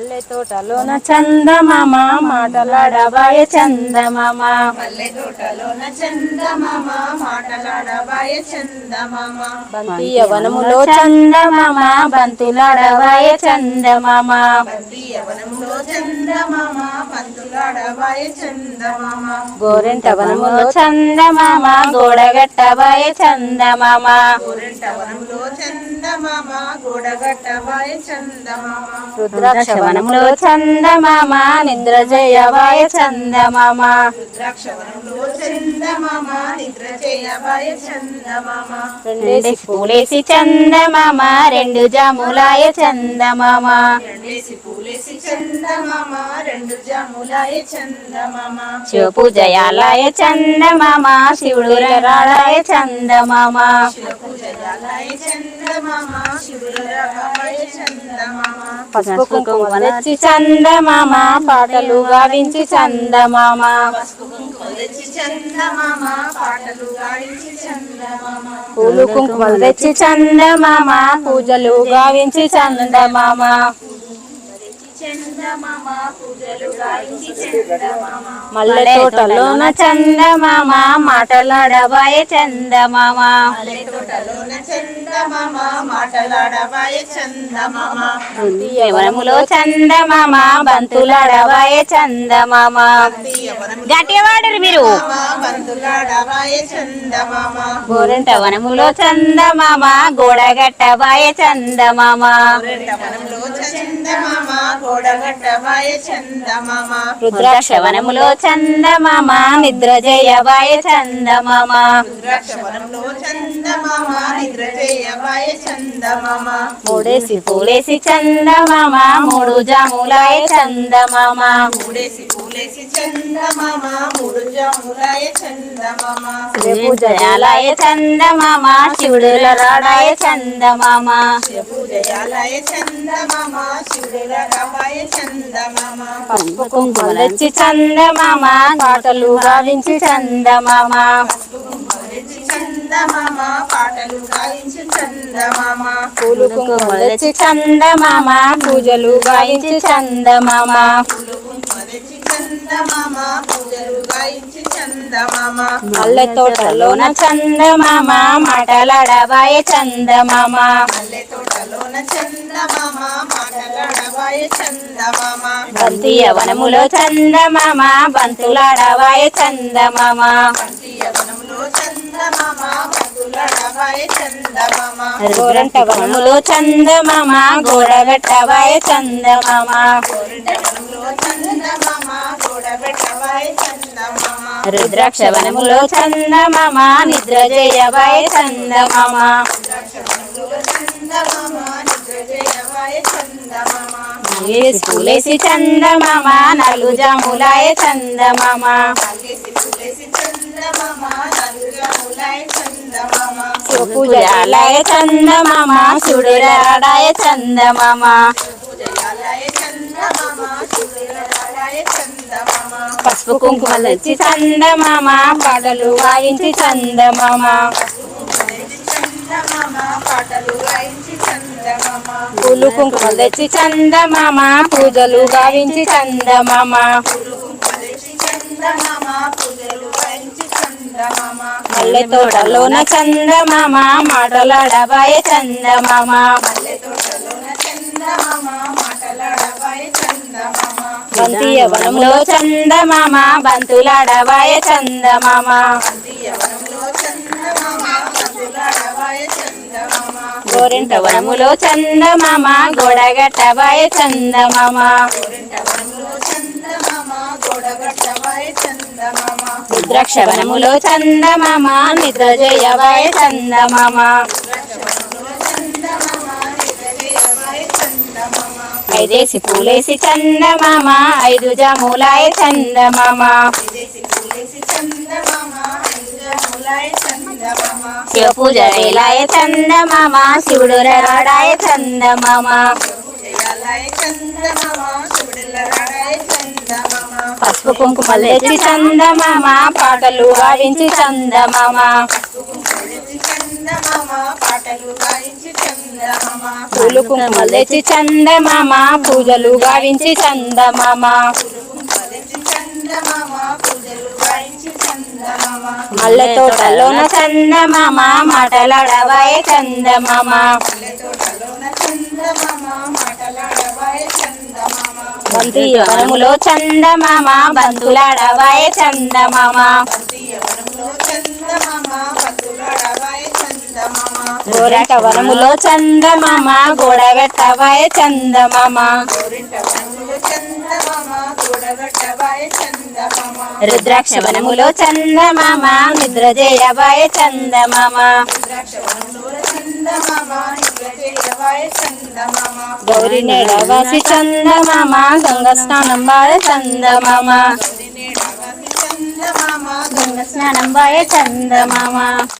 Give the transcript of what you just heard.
మల్లె తోటలోన చందమామ మాటలాడబాయ చందమామ. మల్లె తోటలోన చందమామ మాటలాడబాయ చందమామ. బంతి యవనములో చందమామ బంతులాడబాయ చందమామ. బంతి యవనంలో చందమామ పంతులాడబాయ చందమామ. గోరెంట వనములో చందమామ గోడగట్టబాయ చందమామ. గోరెంట వనంలో చందమామ గోడగట్టబాయ చందమామ. రుద్రాక్ష వనములో చందమామ చందమామ. రుద్రాక్ష వనంలో చందమామ చందమామ. రెండేసి పూలేసి చందమామ రెండు జాములాయ చందమామ. రెండేసి పూలేసి చందమామ రెండు జాములాయ చందమామ. శివపు జయాలయ చందమామ. శివుడు రాడాయ చందమామ శివుడు చందమామ. పసుపు కుంకుమ తెచ్చి చందమామ పాటలు గావించి చందమామ. పసుపు కుంకుమ తెచ్చి చందమామ పాటలు గాయించి చందమామ. పూలు కుంకుమలు తెచ్చి చందమామ పూజలు గావించి చందమామ. మల్లె తోటలోన చందమామ. మాటలాడబాయ చందమామ. మల్లె తోటలోన చందమామ మాటలాడబాయ చందమామ. యవనములో చందమామ బంతులాడబాయ చందమామ. గట్టిగా వాడరు మీరు. బంతులాడబాయ చందమామ. గోరంట వనములో చందమామ గోడగట్టబాయ చందమామ. రుద్రాక్ష వనములో చందమామ నిద్ర జయబాయ చందమామ రుద్రాక్ష వనంలో చందమామ నిద్ర చేయబాయ చందమామ. మూడేసి పూలేసి చందమామ మూడు జాములాయ చందమామ. మూడేసి పూలేసి చందమామ మూడు జాములాయ చందమామ. పూజయాలయ చందమామ శివుడు రాడాయ చందమామ. పూజయాలయ చందమామ శివుడుల రామాయ చందమామ. పసుపు కుంకుమ తెచ్చి చందమామ పాటలు గావించి చందమామ. తెచ్చి చందమామ. పాటలు గాయించి చందమామ. పూలు కుంకుమ తెచ్చి చందమామ పూజలు గావించి చందమామ. పూజలు గాయించి చందమామ. మల్లె తోటలోన చందమామ మాటలాడబాయ చందమామ. మల్లె తోటలోన చందమామ మాటలాడబాయ చందమామ. బంతి యవనములో చందమామ బంతులాడబాయ చందమామ. చందమామ బంధులాడబాయ చందమామ గోరంట వనములో చందమామ గోడగట్టబాయ చందమామ. రుద్రాక్ష వనములో చందమామ నిద్ర జయవాయ చందమామ. చందమామ నిద్ర జయబాయ పూలేసి చందమామ. నలుగు జాములాయ చందమామ నాగేసి పూలేసి చందమామ. నలుగాములాయ చందమామ పూజాలయ చందమామ. శివుడు రాడాయ పసుపు కుంకుమ తెచ్చి చందమామ పాటలు వాయించి చందమామ. చందమామ పూలు కుంకుమ తెచ్చి చందమామ పూజలు గావించి చందమామ. మల్లె తోటలోన చందమామ మాటలాడబాయ చందమామ. బంతి యవనంలో చందమామ బంతులాడబాయ చందమామ. గోరెంట వనములో చందమామ గోడగట్టబాయ చందమామ. చందమామ రుద్రాక్ష వనములో చందమామ నిద్ర జయవాయ చందమామ చందమామ. ఐదేసి పూలేసి చందమామ ఐదు జాములాయ చందమామ. విదేశీ శివ పూజ వేలాయ చందమామ శివుడు రాడాయ చందమామ. జయాలయ చందమామ శివుడిల్లరాడాయ చందమామ. పసుపు కుంకుమలు తెచ్చి చందమామ పాటలు గావించి చందమామ. పూలు కుంకుమలు తెచ్చి చందమామ పూజలు గావించి చందమామ. మల్లె తోటలోన చందమామ మాటలాడవాయ చందమామ. తోటలోన చందమామ మాటలాడవాయ చందమామ చందమామ బంతులాడవాయ చందమామ. తీయవనంలో గోరంట వనములో చందమామ గోడగట్టవాయ చందమామ గోరింట వనములో చందమామ కూడగట్టవాయ చందమామ. రుద్రాక్ష వనములో చందమామ నిద్ర చేయవాయ చందమామ. గౌరి నేడవాసి చందమామ గంగ స్నానం వాయ చందమామ గంగ స్నానం వాయ చందమామ